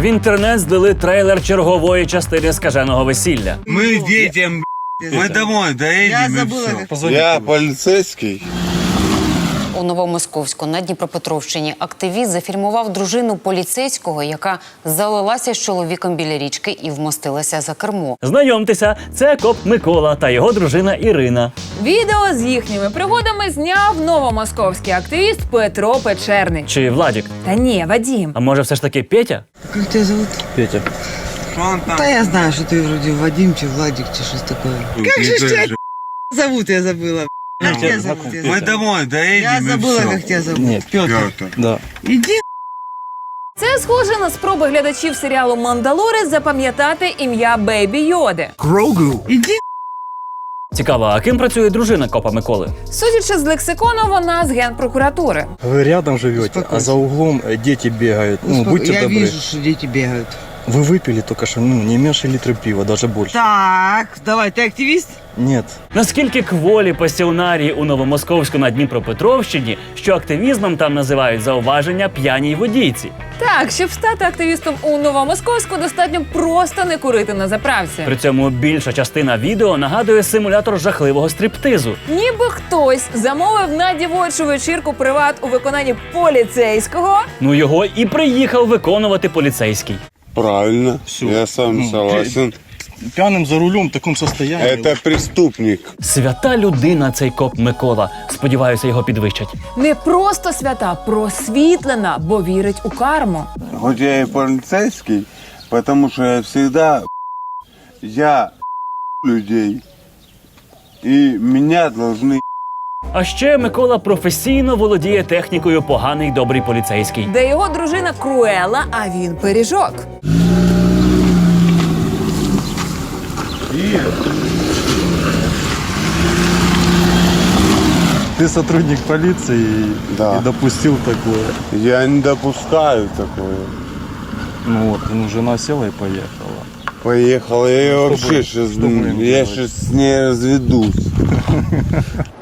В інтернет злили трейлер чергової частини скаженого весілля. Мы детям, мы домой доедем Я и забыла, все. как Позвони. Я полицейский. У Новомосковську на Дніпропетровщині активіст зафільмував дружину поліцейського, яка залилася з чоловіком біля річки і вмостилася за кермо. Знайомтеся, це коп Микола та його дружина Ірина. Відео з їхніми пригодами зняв новомосковський активіст Петро Печерний. Чи Владік? Та ні, Вадім. А може все ж таки Петя? Как тебя зовут? Он? Да я знаю, что ты вроде Вадим, че Владик, че что такое. Как же тебя зовут, я забыла. Как тебя зовут? я Мы забыла. домой доедем Я и забыла, все. как тебя зовут. Нет, Петр. Петр. Да. Иди Це схоже на спроби глядачів серіалу Мандалори запам'ятати ім'я Бейбі Йоди. иди Цікаво, а ким працює дружина копа Миколи? Судячи з лексикону, вона з генпрокуратури. Вы рядом живете, Успокойся. а за углом э, дети бегают. Ну, Успоко- будьте Я добры. вижу, что дети бегают. Вы выпили только что, ну, не меньше литра пива, даже больше. Так, давай, ты активист? Нет. Наскільки кволі пасіонарії у Новомосковську на Дніпропетровщині, що активізмом там називають зауваження п'яній водійці. Так, щоб стати активістом у Новомосковську, достатньо просто не курити на заправці. При цьому більша частина відео нагадує симулятор жахливого стриптизу. Ніби хтось замовив на дівочу вечірку приват у виконанні поліцейського. Ну його і приїхав виконувати поліцейський. Правильно. Всё. Я сам Ну, согласен. Пьяным за рулем в таком состоянии. Это преступник. Свята людина цей коп Микола. Сподіваюся, його підвищать. Не просто свята, просвітлена, бо вірить у карму. Хоть я и полицейский, потому что я всегда я людей. И меня должны а ще Микола професійно володіє технікою поганий добрий поліцейський. Де його дружина Круела, а він пиріжок. Ты сотрудник полиции и, Да. и допустил такое. Я не допускаю такое. Ну вот, ну, жена села и поехала. Поехал, я ее вообще бы- сейчас, что будем я делать? сейчас с ней разведусь.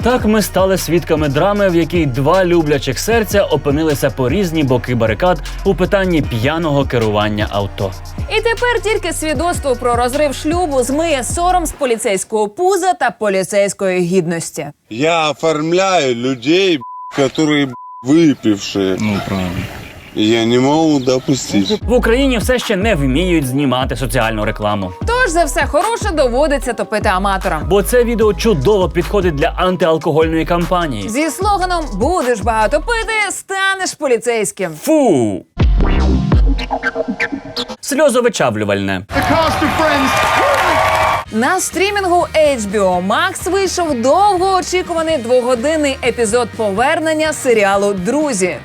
Так ми стали свідками драми, в якій два люблячих серця опинилися по різні боки барикад у питанні п'яного керування авто. І тепер тільки свідоцтво про розрив шлюбу змиє сором з поліцейського пуза та поліцейської гідності. Я оформляю людей, которые выпившие. Ну, правильно. Я не могу допустить. В Україні все ще не вміють знімати соціальну рекламу. Тож за все хороше доводиться топити аматорам. Бо це відео чудово підходить для антиалкогольної кампанії. Зі слоганом Будеш багато пити, станеш поліцейським. Фу! Сльозовичавлювальне. На стрімінгу HBO Max вийшов довгоочікуваний двогодинний епізод повернення серіалу Друзі.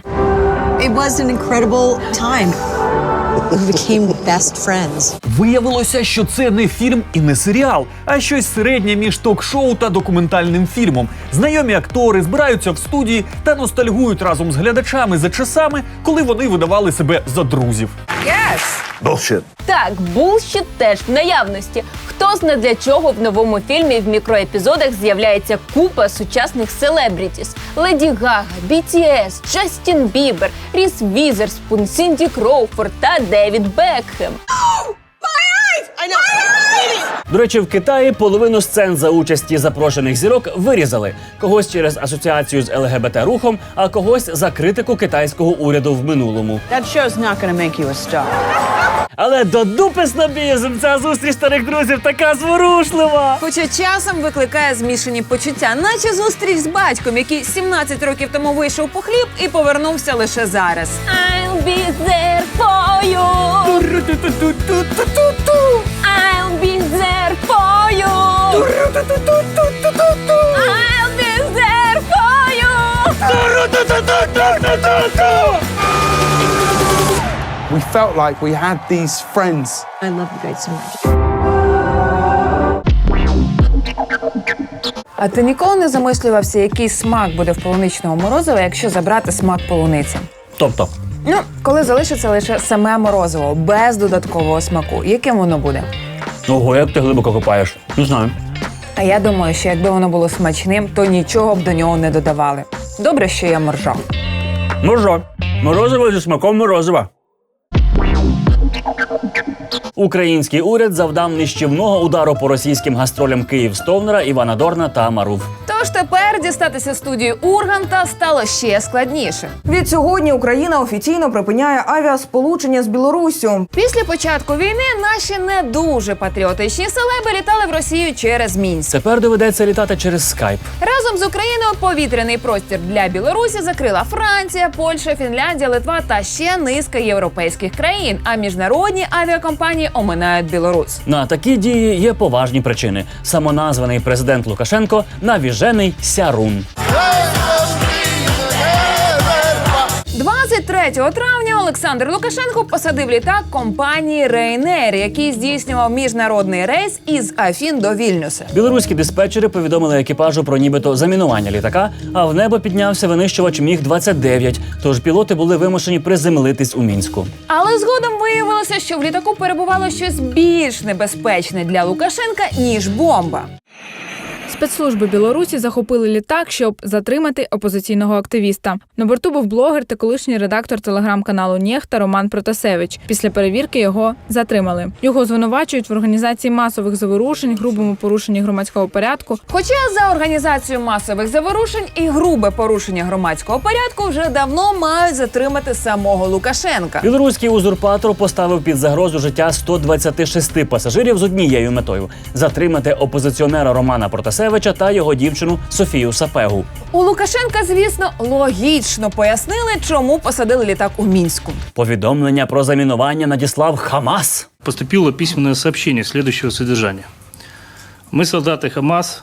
It was an incredible time. We became best friends. Виявилося, що це не фільм і не серіал, а щось середнє між ток-шоу та документальним фільмом. Знайомі актори збираються в студії та ностальгують разом з глядачами за часами, коли вони видавали себе за друзів. Так, булщит теж в наявності. Хто зна для чого в новому фільмі в мікроепізодах з'являється купа сучасних селебрітіс: Леді Гага, BTS, Джастін Бібер, Ріс Візерспун, Сінді Кроуфорд та Девід Бекхем. До речі, в Китаї половину сцен за участі запрошених зірок вирізали когось через асоціацію з ЛГБТ рухом, а когось за критику китайського уряду в минулому. That show's not gonna make you a star. Але до дупи снобізм ця зустріч старих друзів така зворушлива. Хоча часом викликає змішані почуття, наче зустріч з батьком, який 17 років тому вийшов по хліб і повернувся лише зараз. I'll be there you. I'll be there for you. I'll be there for you. We felt like we had these friends. I love you guys so much. А ти ніколи не замислювався, який смак буде в полуничного морозива, якщо забрати смак полуниці? Тобто, Ну, коли залишиться лише саме морозиво, без додаткового смаку, яким воно буде? ого, як ти глибоко копаєш. Не знаю. А я думаю, що якби воно було смачним, то нічого б до нього не додавали. Добре, що я моржа. Моржо. Морозиво зі смаком морозива. Український уряд завдав нищівного удару по російським гастролям Київ Стовнера, Івана Дорна та Марув. Тож тепер дістатися студії Урганта стало ще складніше. Відсьогодні Україна офіційно припиняє авіасполучення з Білоруссю. Після початку війни наші не дуже патріотичні селеби літали в Росію через Мінськ. Тепер доведеться літати через скайп. Разом з Україною повітряний простір для Білорусі закрила Франція, Польща, Фінляндія, Литва та ще низка європейських країн. А міжнародні авіакомпанії оминають Білорусь. На такі дії є поважні причини. Самоназваний президент Лукашенко навіжений сярун. 23 травня Олександр Лукашенко посадив літак компанії Ryanair, який здійснював міжнародний рейс із Афін до Вільнюса. Білоруські диспетчери повідомили екіпажу про нібито замінування літака, а в небо піднявся винищувач Міг 29 Тож пілоти були вимушені приземлитись у мінську. Але згодом виявилося, що в літаку перебувало щось більш небезпечне для Лукашенка ніж бомба. Спецслужби Білорусі захопили літак, щоб затримати опозиційного активіста. На борту був блогер та колишній редактор телеграм-каналу Нєхта Роман Протасевич. Після перевірки його затримали. Його звинувачують в організації масових заворушень, грубому порушенні громадського порядку. Хоча за організацію масових заворушень і грубе порушення громадського порядку вже давно мають затримати самого Лукашенка. Білоруський узурпатор поставив під загрозу життя 126 пасажирів з однією метою затримати опозиціонера Романа Протасевича та його дівчину Софію Сапегу. У Лукашенка, звісно, логічно пояснили, чому посадили літак у мінську. Повідомлення про замінування надіслав Хамас. Поступило письменное сообщение следующего содержания. Мы, солдаты Хамас,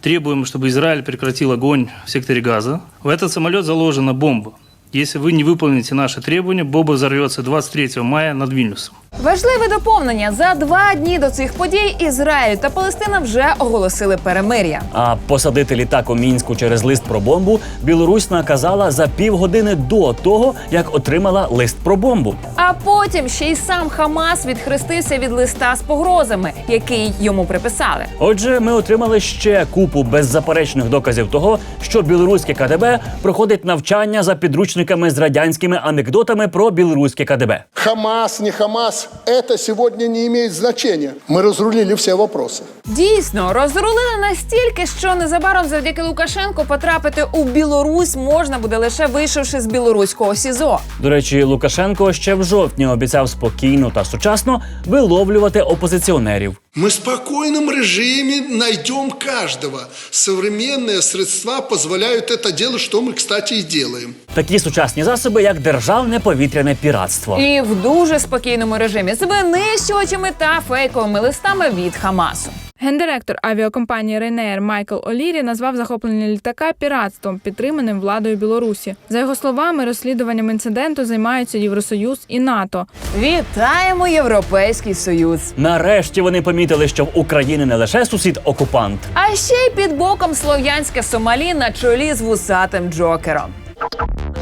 требуем, чтобы Израиль прекратил огонь в секторе Газа. В этот самолет заложена бомба. Если вы не выполните наши требования, бомба взорвется 23 мая над Вильнюсом. Важливе доповнення: за два дні до цих подій Ізраїль та Палестина вже оголосили перемир'я. А посадити літак у мінську через лист про бомбу Білорусь наказала за півгодини до того, як отримала лист про бомбу. А потім ще й сам Хамас відхрестився від листа з погрозами, який йому приписали. Отже, ми отримали ще купу беззаперечних доказів того, що білоруське КДБ проходить навчання за підручниками з радянськими анекдотами про білоруське КДБ. Хамас, не Хамас, это сегодня не имеет значения. Мы разрулили все вопросы. Дійсно, розрулили настільки, що незабаром завдяки Лукашенку потрапити у Білорусь можна буде лише вийшовши з білоруського СІЗО. До речі, Лукашенко ще в жовтні обіцяв спокійно та сучасно виловлювати опозиціонерів. Мы в спокойном режиме найдем каждого. Современные средства позволяют это делать, что мы, кстати, и делаем. Такі сучасні засоби, як державне повітряне піратство. І в дуже спокійному режимі з винищувачами та фейковими листами від Хамасу. Гендиректор авіакомпанії Ryanair Майкл Олірі назвав захоплення літака піратством, підтриманим владою Білорусі. За його словами, розслідуванням інциденту займаються Євросоюз і НАТО. Вітаємо Європейський Союз! Нарешті вони помітили, що в Україні не лише сусід-окупант. А ще й під боком слов'янське Сомалі на чолі з вусатим Джокером.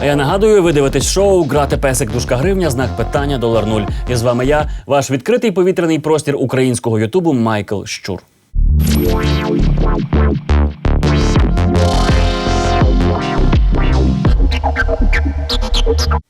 А я нагадую, ви дивитесь шоу Грати песик дужка гривня, знак питання долар нуль. І з вами я, ваш відкритий повітряний простір українського Ютубу Майкл Щур.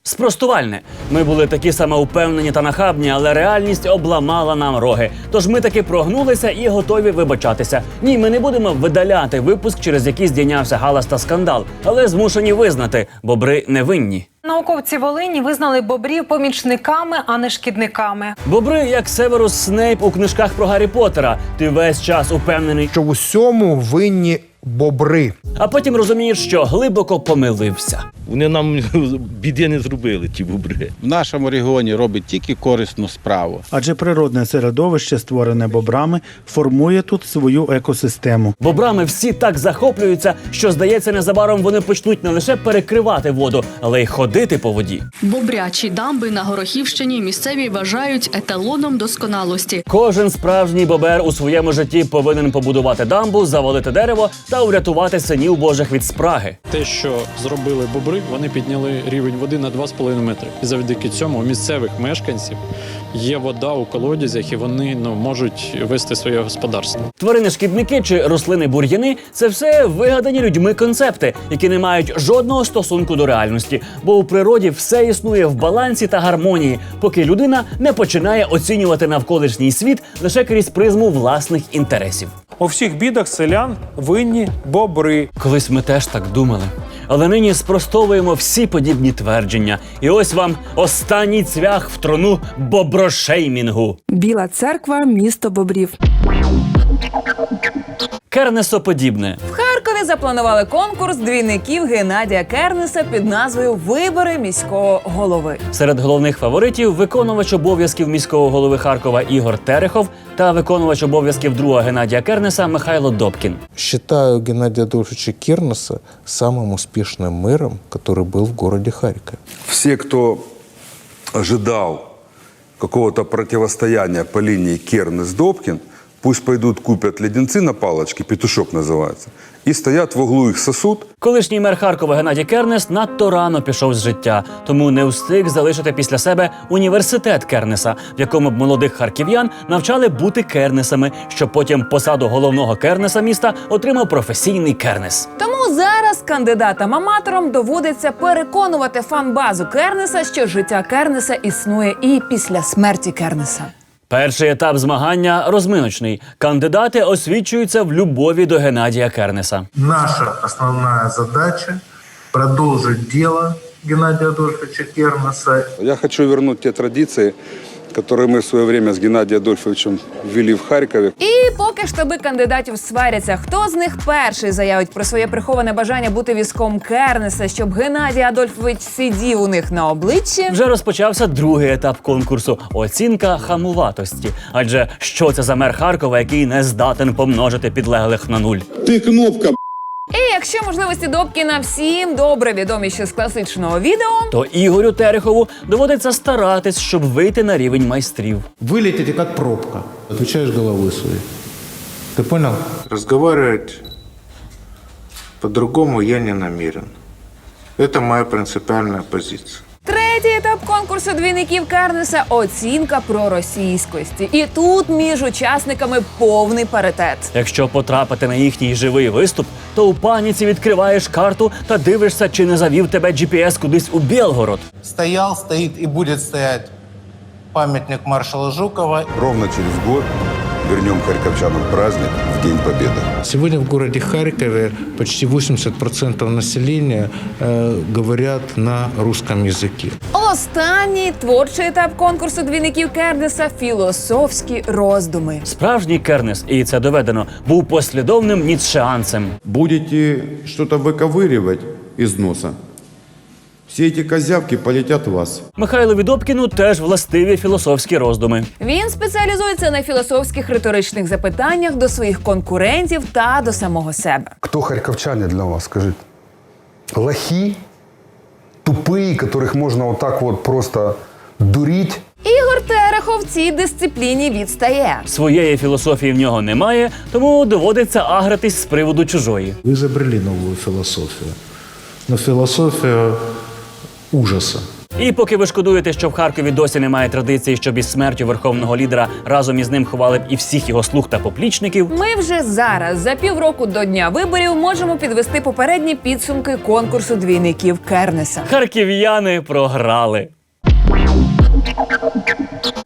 Спростувальне. Ми були такі самовпевнені та нахабні, але реальність обламала нам роги. Тож ми таки прогнулися і готові вибачатися. Ні, ми не будемо видаляти випуск, через який здійнявся галас та скандал, але змушені визнати, бобри невинні. Науковці Волині визнали бобрів помічниками, а не шкідниками. Бобри, як Северус Снейп у книжках про Гаррі Поттера. Ти весь час упевнений, що в усьому винні бобри. А потім розумієш, що глибоко помилився. Вони нам біди не зробили, ті бобри. В нашому регіоні робить тільки корисну справу. Адже природне середовище, створене бобрами, формує тут свою екосистему. Бобрами всі так захоплюються, що здається, незабаром вони почнуть не лише перекривати воду, але й ходити по воді. Бобрячі дамби на Горохівщині місцеві вважають еталоном досконалості. Кожен справжній бобер у своєму житті повинен побудувати дамбу, завалити дерево та урятувати синів божих від спраги. Те, що зробили бобри. Бобри вони підняли рівень води на 2,5 метри. І завдяки цьому у місцевих мешканців є вода у колодязях, і вони ну можуть вести своє господарство. Тварини-шкідники чи рослини-бур'яни це все вигадані людьми концепти, які не мають жодного стосунку до реальності, бо у природі все існує в балансі та гармонії, поки людина не починає оцінювати навколишній світ лише крізь призму власних інтересів. У всіх бідах селян винні бобри. Колись ми теж так думали. Але нині спростовуємо всі подібні твердження. І ось вам останній цвях в трону боброшеймінгу. Біла церква, місто бобрів Кернесоподібне. В Харкові запланували конкурс двійників Геннадія Кернеса під назвою Вибори міського голови. Серед головних фаворитів виконувач обов'язків міського голови Харкова Ігор Терехов та виконувач обов'язків друга Геннадія Кернеса Михайло Добкін. Считаю Геннадия Адольфовича Кернеса самым успешным мэром, который был в городе Харькове. Все, кто ожидал какого-то противостояния по линии Кернес-Добкин, пусть пойдут купят леденцы на палочке, петушок называется, и стоят в углу их сосуд, Колишній мер Харкова Геннадій Кернес надто рано пішов з життя, тому не встиг залишити після себе університет Кернеса, в якому б молодих харків'ян навчали бути кернесами, щоб потім посаду головного кернеса міста отримав професійний кернес. Тому зараз кандидатам-аматорам доводиться переконувати фан-базу Кернеса, що життя Кернеса існує і після смерті Кернеса. Перший етап змагання розминочний. Кандидати освічуються в любові до Геннадія Кернеса. Наша основна задача – продовжити діло Геннадія Адольфовича Кернеса Я хочу повернути ті традиции, которые мы в свое время с Геннадием Адольфовичем ввели в Харькове. І поки штаби кандидатів сваряться, хто з них перший заявить про своє приховане бажання бути візком Кернеса, щоб Геннадій Адольфович сидів у них на обличчі. Вже розпочався другий етап конкурсу оцінка хамуватості. Адже що це за мер Харкова, який не здатен помножити підлеглих на нуль? Ти кнопка, І якщо можливості Добкіна всім добре відомі ще з класичного відео, То Ігорю Терехову доводиться старатись, щоб вийти на рівень майстрів. Вылетите как пробка. Отвечаешь головой своей. Ты понял? Разговаривать по-другому я не намерен. Это моя принципиальная позиция. третій етап конкурсу двійників Кернеса оцінка проросійськості. І тут між учасниками повний паритет. Якщо потрапити на їхній живий виступ, то у паніці відкриваєш карту та дивишся, чи не завів тебе GPS кудись у Білгород. Стоял, стоит и будет стоять памятник маршала Жукова. Ровно через год вернем харьковчанам праздник в День Победы. Сегодня в городе Харькове почти 80% населения э, говорят на русском языке. Останній творчий етап конкурсу двійників Кернеса філософські роздуми. Справжній Кернес, і це доведено, був послідовним ніцшеанцем. Будете что-то выковыривать из носа, все эти козявки полетят в вас. Михайлові Добкіну теж властиві філософські роздуми. Він спеціалізується на філософських риторичних запитаннях до своїх конкурентів та до самого себе. Кто харьковчане для вас, скажите? Лохи? Тупые, которых можно вот так вот просто дурить? Ігор Терехов в цій дисципліні відстає. Своєї філософії в нього немає, тому доводиться агратись з приводу чужої. Вы изобрели новую философию. Но философия ужаса. І поки ви шкодуєте, що в Харкові досі немає традиції, щоб із смертю верховного лідера разом із ним ховали б і всіх його слуг та поплічників. Ми вже зараз, за півроку до дня виборів, можемо підвести попередні підсумки конкурсу двійників Кернеса. Харків'яни програли.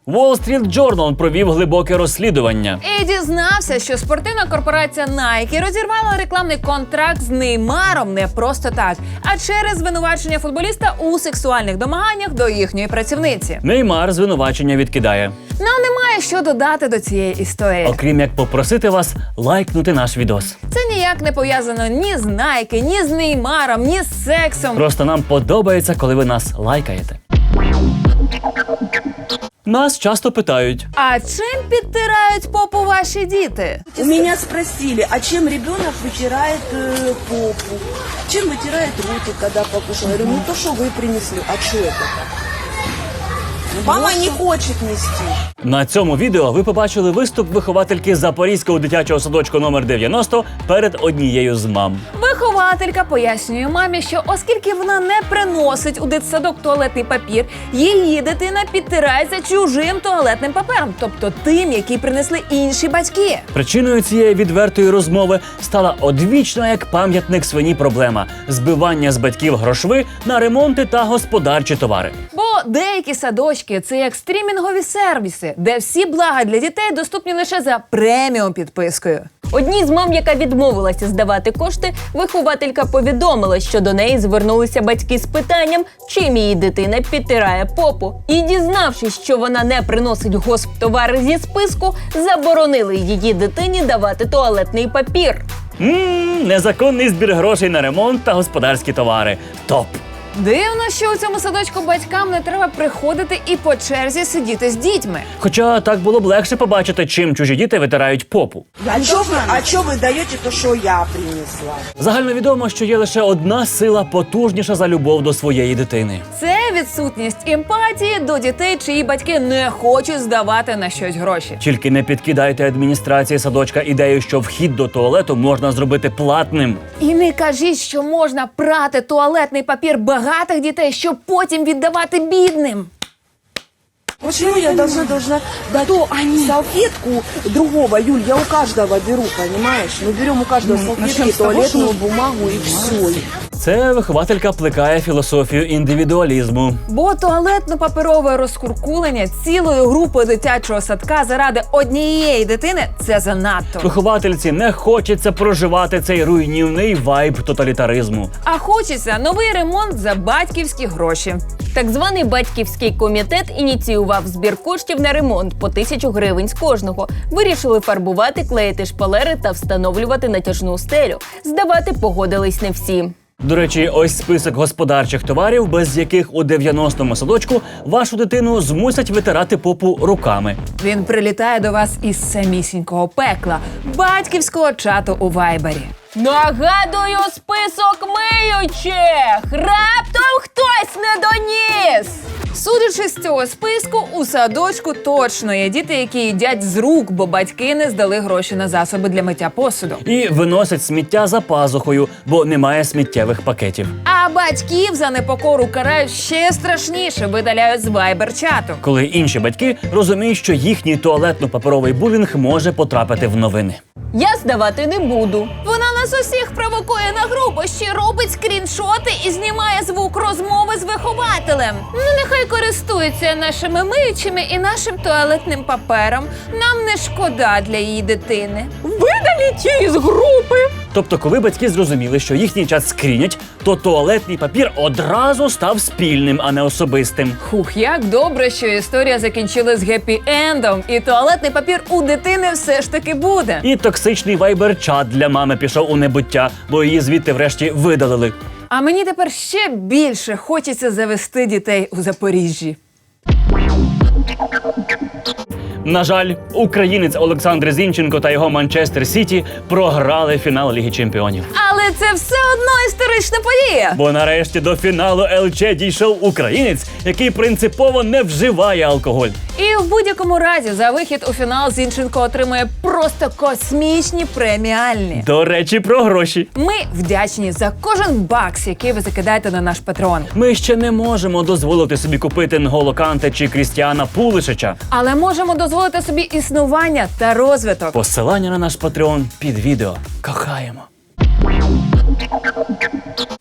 Wall Street Journal провів глибоке розслідування. І дізнався, що спортивна корпорація Nike розірвала рекламний контракт з Неймаром не просто так, а через звинувачення футболіста у сексуальних домаганнях до їхньої працівниці. Неймар звинувачення відкидає. Нам немає що додати до цієї історії. Окрім як попросити вас лайкнути наш відос. Це ніяк не пов'язано ні з Nike, ні з Неймаром, ні з сексом. Просто нам подобається, коли ви нас лайкаєте. Нас часто питають. А чим підтирають попу ваші діти? У меня спросили, а чем ребенок вытирает э, попу? Чем вытирает ротик, когда покушал? Я говорю, ну то, что вы принесли. А что это? Мама не хочет нести. На цьому відео ви побачили виступ виховательки Запорізького дитячого садочку номер 90 перед однією з мам. Вихователька пояснює мамі, що оскільки вона не приносить у дитсадок туалетний папір, її дитина підтирається чужим туалетним папером, тобто тим, який принесли інші батьки. Причиною цієї відвертої розмови стала одвічна як пам'ятник свині проблема збивання з батьків грошви на ремонти та господарчі товари. Бо деякі садочки це як стрімінгові сервіси, де всі блага для дітей доступні лише за преміум підпискою. Одній з мам, яка відмовилася здавати кошти, вихователька повідомила, що до неї звернулися батьки з питанням, чим її дитина підтирає попу. І дізнавшись, що вона не приносить госптовари зі списку, заборонили її дитині давати туалетний папір. Мм, незаконний збір грошей на ремонт та господарські товари. Топ. Дивно, що у цьому садочку батькам не треба приходити і по черзі сидіти з дітьми. Хоча так було б легше побачити, чим чужі діти витирають попу. А что вы, а чё вы даете то, что я принесла? Загальновідомо, що є лише одна сила потужніша за любов до своєї дитини. Це відсутність емпатії до дітей, чиї батьки не хочуть здавати на щось гроші. Тільки не підкидайте адміністрації садочка ідею, що вхід до туалету можна зробити платним. І не кажіть, що можна прати туалетний папір багатих дітей, щоб потім віддавати бідним. Почему я должна, должна дать салфетку другого, Юль, я у каждого беру, понимаешь? Мы берем у каждого салфетки, туалетную бумагу и все. Це вихователька плекає філософію індивідуалізму. Бо туалетно-паперове розкуркулення цілої групи дитячого садка заради однієї дитини це занадто. Виховательці не хочеться проживати цей руйнівний вайб тоталітаризму. А хочеться новий ремонт за батьківські гроші. Так званий батьківський комітет ініціював збір коштів на ремонт по тисячу гривень з кожного. Вирішили фарбувати, клеїти шпалери та встановлювати натяжну стелю. Здавати погодились не всі. До речі, ось список господарчих товарів, без яких у 90-му садочку вашу дитину змусять витирати попу руками. Він прилітає до вас із самісінького пекла, батьківського чату у вайбері. Нагадую список миючих! Раптом хтось не доніс! Судячи з цього списку, у садочку точно є діти, які їдять з рук, бо батьки не здали гроші на засоби для миття посуду. І виносять сміття за пазухою, бо немає сміттєвих пакетів. А батьків за непокору карають ще страшніше, видаляють з вайбер-чату. Коли інші батьки розуміють, що їхній туалетно-паперовий булінг може потрапити в новини. Я здавати не буду. Вона нас усіх провокує на групу, ще робить скріншоти і знімає звук розмови з вихователем. Ну нехай користується нашими миючими і нашим туалетним папером. Нам не шкода для її дитини. Видаліть її з групи. Тобто, коли батьки зрозуміли, що їхній чат скрінять, то туалетний папір одразу став спільним, а не особистим. Хух, як добре, що історія закінчилась гепі-ендом, і туалетний папір у дитини все ж таки буде. І токсичний вайбер-чат для мами пішов у небуття, бо її звідти врешті видалили. А мені тепер ще більше хочеться завести дітей у Запоріжжі. На жаль, українець Олександр Зінченко та його Манчестер Сіті програли фінал Ліги Чемпіонів. Але це все одно історична подія. Бо нарешті до фіналу ЛЧ дійшов українець, який принципово не вживає алкоголь. І в будь-якому разі за вихід у фінал Зінченко отримує просто космічні преміальні. До речі, про гроші. Ми вдячні за кожен бакс, який ви закидаєте на наш патрон. Ми ще не можемо дозволити собі купити Нголо Канте чи Крістіана Пулишича. Але можемо дозволити собі існування та розвиток. Посилання на наш патреон під відео. Кохаємо.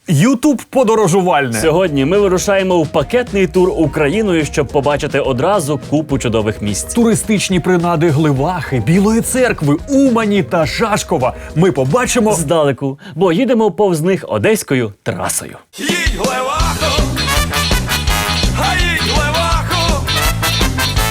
Ютуб подорожувальне. Сьогодні ми вирушаємо в пакетний тур Україною, щоб побачити одразу купу чудових місць. Туристичні принади Гливахи, Білої церкви, Умані та Шашкова. Ми побачимо здалеку, бо їдемо повз них одеською трасою. Їдь Глеваху,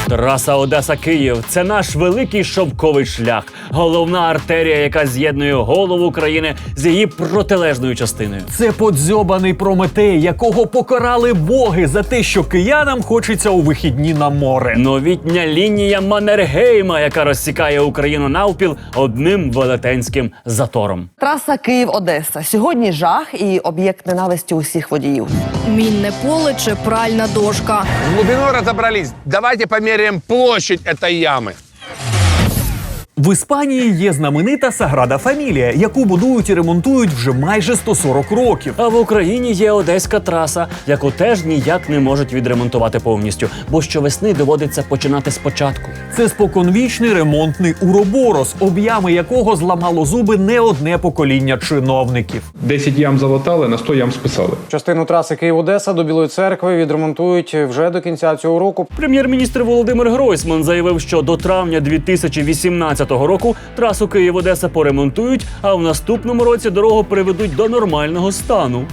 Траса Одеса Київ це наш великий шовковий шлях, головна артерія, яка з'єднує голову країни з її протилежною частиною. Це подзьобаний Прометей, якого покарали боги за те, що киянам хочеться у вихідні на море. Новітня лінія Маннергейма, яка розсікає Україну навпіл одним велетенським затором. Траса Київ-Одеса. Сьогодні жах і об'єкт ненависті усіх водіїв. Мінне поле чи пральна дошка. Глубину разобрались. Давайте померяем площадь этой ямы. В Іспанії є знаменита Саграда Фамілія, яку будують і ремонтують вже майже 140 років. А в Україні є одеська траса, яку теж ніяк не можуть відремонтувати повністю, бо щовесни доводиться починати спочатку. Це споконвічний ремонтний уроборос, об'ями якого зламало зуби не одне покоління чиновників. 10 ям залатали, на 100 ям списали. Частину траси Київ-Одеса до Білої церкви відремонтують вже до кінця цього року. Прем'єр-міністр Володимир Гройсман заявив, що до травня 2018 року трасу Київ-Одеса поремонтують, а в наступному році дорогу приведуть до нормального стану.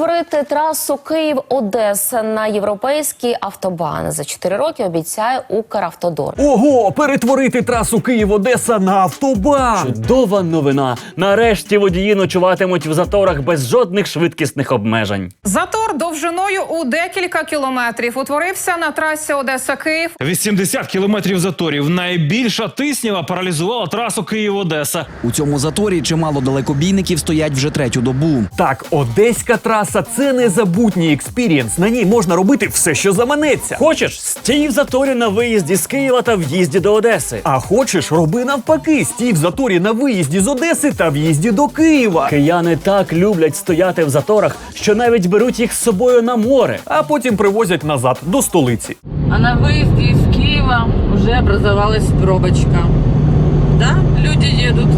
Перетворити трасу Київ-Одеса на європейський автобан за 4 роки обіцяє Укравтодор. Ого, перетворити трасу Київ-Одеса на автобан! Чудова новина. Нарешті водії ночуватимуть в заторах без жодних швидкісних обмежень. Затор довжиною у декілька кілометрів утворився на трасі Одеса-Київ. 80 кілометрів заторів. Найбільша тиснява паралізувала трасу Київ-Одеса. У цьому заторі чимало далекобійників стоять вже третю добу. Так, одеська траса це незабутній експірієнс. На ній можна робити все, що заманеться. Хочеш стій в заторі на виїзді з Києва та в'їзді до Одеси. А хочеш, роби навпаки, стій в заторі на виїзді з Одеси та в'їзді до Києва. Кияни так люблять стояти в заторах, що навіть беруть їх з собою на море. А потім привозять назад до столиці. А на выезде из Киева уже образовалась пробочка. Да, люди едут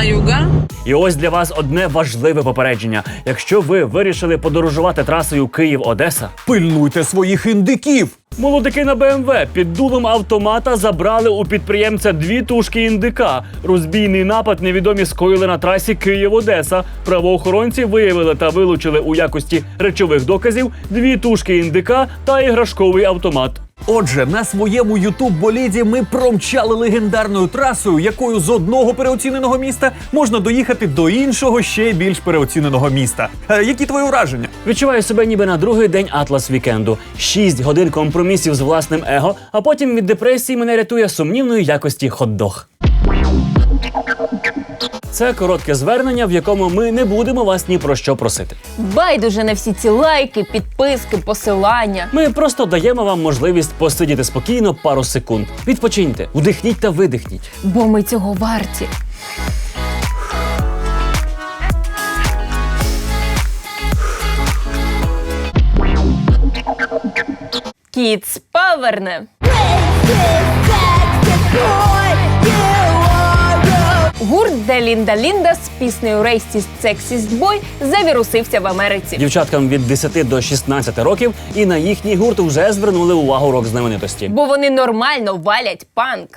на юга. І ось для вас одне важливе попередження: якщо ви вирішили подорожувати трасою Київ-Одеса, пильнуйте своїх індиків. Молодики на БМВ під дулом автомата забрали у підприємця дві тушки індика. Розбійний напад невідомі скоїли на трасі Київ-Одеса. Правоохоронці виявили та вилучили у якості речових доказів дві тушки індика та іграшковий автомат. Отже, на своєму ютуб боліді ми промчали легендарною трасою, якою з одного переоціненого міста можна доїхати до іншого ще більш переоціненого міста. Е, які твої враження? Відчуваю себе ніби на другий день атлас вікенду. Шість годин компромісів з власним его, а потім від депресії мене рятує сумнівної якості хот-дог. Це коротке звернення, в якому ми не будемо вас ні про що просити. Байдуже на всі ці лайки, підписки, посилання. Ми просто даємо вам можливість посидіти спокійно пару секунд. Відпочиньте, вдихніть та видихніть. Бо ми цього варті. Кіц поверне. Гурт де Лінда Лінда з піснею Racist Сексіст Бой завірусився в Америці. Дівчаткам від 10 до 16 років і на їхній гурт вже звернули увагу рок знаменитості. Бо вони нормально валять панк.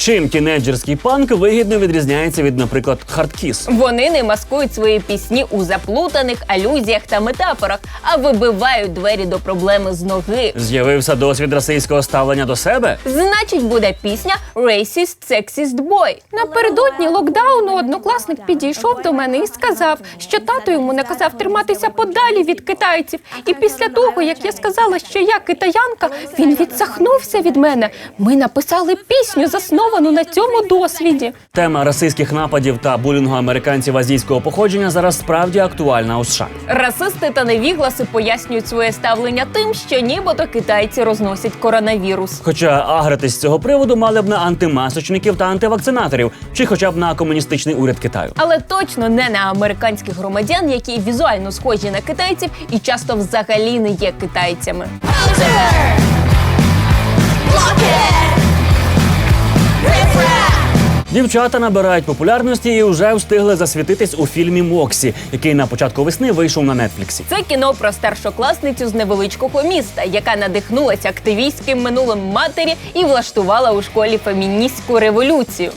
Чим тінейджерський панк вигідно відрізняється від, наприклад, хардкіс? Вони не маскують свої пісні у заплутаних алюзіях та метафорах, а вибивають двері до проблеми з ноги. З'явився досвід расистського ставлення до себе? Значить, буде пісня Racist Sexist Boy. Напередодні локдауну однокласник підійшов до мене і сказав, що тато йому наказав триматися подалі від китайців. І після того, як я сказала, що я китаянка, він відсахнувся від мене. Ми написали пісню, засновану на цьому досвіді. Тема расистських нападів та булінгу американців азійського походження зараз справді актуальна у США. Расисти та невігласи пояснюють своє ставлення тим, що нібито китайці розносять коронавірус. Хоча агритись з цього приводу мали б на антимасочників та антивакцинаторів, чи хоча б на комуністичний уряд Китаю. Але точно не на американських громадян, які візуально схожі на китайців і часто взагалі не є китайцями. Дівчата набирають популярності і вже встигли засвітитись у фільмі Моксі, який на початку весни вийшов на Нетфліксі. Це кіно про старшокласницю з невеличкого міста, яка надихнулася активістським минулим матері і влаштувала у школі феміністську революцію.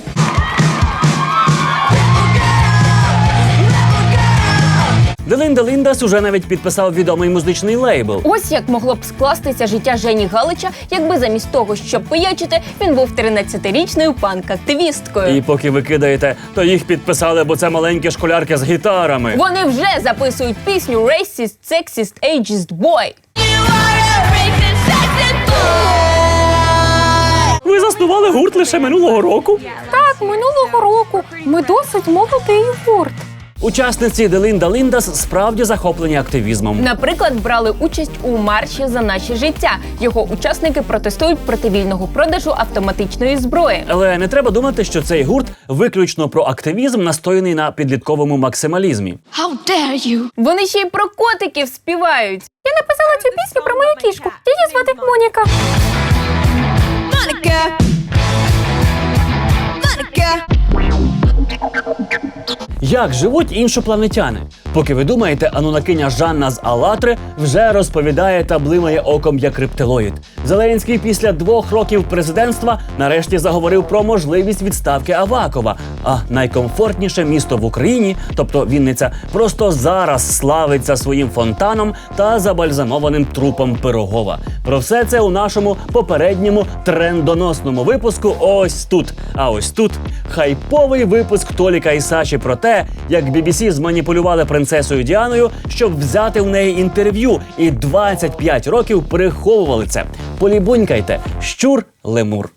Делинда Ліндас уже навіть підписав відомий музичний лейбл. Ось як могло б скластися життя Жені Галича, якби замість того, щоб пиячити, він був 13-річною панк-активісткою. І поки ви кидаєте, то їх підписали, бо це маленькі школярки з гітарами. Вони вже записують пісню Racist, Sexist, Ageist Boy. Ви заснували гурт лише минулого року. Так, минулого року ми досить молодий гурт. Учасниці Делинда Ліндас справді захоплені активізмом. Наприклад, брали участь у марші за наше життя. Його учасники протестують проти вільного продажу автоматичної зброї. Але не треба думати, що цей гурт виключно про активізм, настояний на підлітковому максималізмі. How dare you? Вони ще й про котиків співають. Я написала цю пісню про мою кішку. Її звати Моніка. Моніка. Моніка. Як живуть іншопланетяни? Поки ви думаєте, анунакиня Жанна з Алатри вже розповідає та блимає оком як рептилоїд. Зеленський після двох років президентства нарешті заговорив про можливість відставки Авакова. А найкомфортніше місто в Україні, тобто Вінниця, просто зараз славиться своїм фонтаном та забальзамованим трупом Пирогова. Про все це у нашому попередньому трендоносному випуску. Ось тут. А ось тут хайповий випуск Толіка і Саші про як BBC зманіпулювали принцесою Діаною, щоб взяти в неї інтерв'ю, і 25 років приховували це. Полібунькайте, щур лемур.